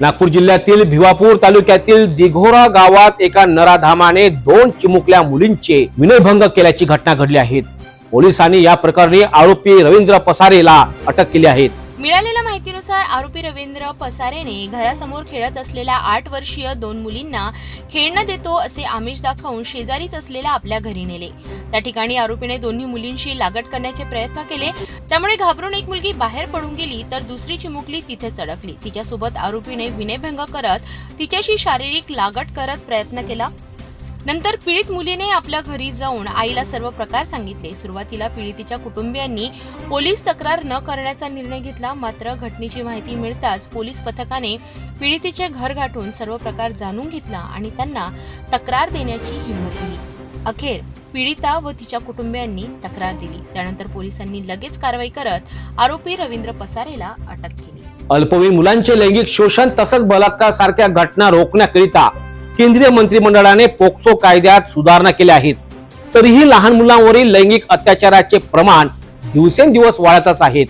नागपूर जिल्ह्यातील भिवापूर तालुक्यातील दिघोरा गावात एका नराधामाने दोन चिमुकल्या मुलींचे विनयभंग केल्याची घटना घडली आहे. पोलिसांनी या प्रकरणी आरोपी रवींद्र पसारेला अटक केली आहे. मिळालेल्या माहितीनुसार आरोपी रवींद्र पसारेने घरासमोर खेळत असलेल्या आठ वर्षीय दोन मुलींना खेळणं देतो असे आमिष दाखवून शेजारीच असलेल्या आपल्या घरी नेले. त्या ठिकाणी आरोपीने दोन्ही मुलींशी लागट करण्याचे प्रयत्न केले. त्यामुळे घाबरून एक मुलगी बाहेर पडून गेली तर दुसरी चिमुकली तिथेच अडकली तिच्यासोबत आरोपीने विनयभंग करत तिच्याशी शारीरिक लागट करत प्रयत्न केला. नंतर पीडित मुलीने आपल्या घरी जाऊन आईला सर्व प्रकार सांगितले. सुरुवातीला पीडितीच्या कुटुंबियांनी पोलीस तक्रार न करण्याचा निर्णय घेतला. मात्र घटनेची माहिती मिळताच पोलीस पथकाने पीडितीचे घर गाठून सर्व प्रकार जाणून घेतला आणि त्यांना तक्रार देण्याची हिंमत दिली. अखेर पीडिता व तिच्या कुटुंबियांनी तक्रार दिली. त्यानंतर पोलिसांनी लगेच कारवाई करत आरोपी रवींद्र पसारेला अटक केली. अल्पवयीन मुलांचे लैंगिक शोषण तसंच बलात्कार सारख्या घटना रोखण्याकरिता केंद्रीय मंत्रिमंडळाने पोक्सो कायद्यात सुधारणा केल्या आहेत. तरीही लहान मुलांवरील लैंगिक अत्याचाराचे प्रमाण दिवसेंदिवस वाढतच आहेत.